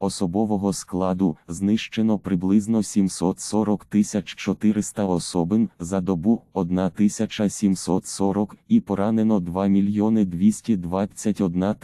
Особового складу знищено приблизно 740 400 особин за добу 1740 і поранено 2 мільйони 221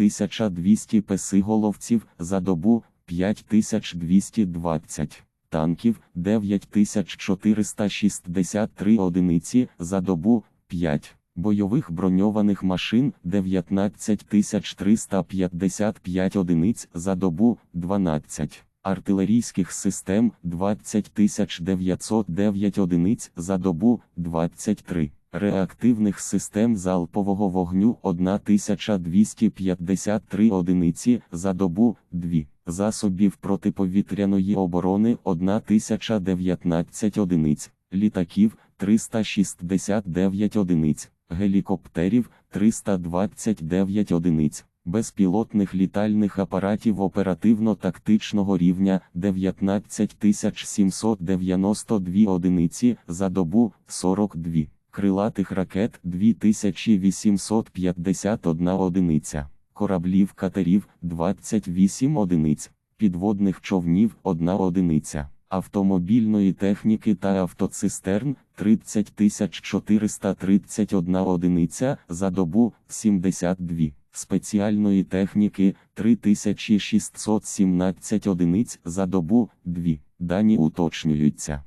200 песиголовців за добу 5220 танків 9463 одиниці за добу 5 бойових броньованих машин 19355 одиниць за добу 12 артилерійських систем 20909 одиниць за добу 23 реактивних систем залпового вогню 1253 одиниці за добу 2 засобів протиповітряної оборони 1019 одиниць. Літаків 369 одиниць гелікоптерів 329 одиниць, безпілотних літальних апаратів оперативно-тактичного рівня 19 792 одиниці за добу 42, крилатих ракет 2851 одиниця, кораблів катерів 28 одиниць, підводних човнів 1 одиниця автомобільної техніки та автоцистерн 30 431 одиниця за добу 72, спеціальної техніки 3617 одиниць за добу 2. Дані уточнюються.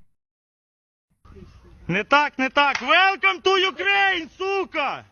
Не так, не так. Welcome to Ukraine, сука!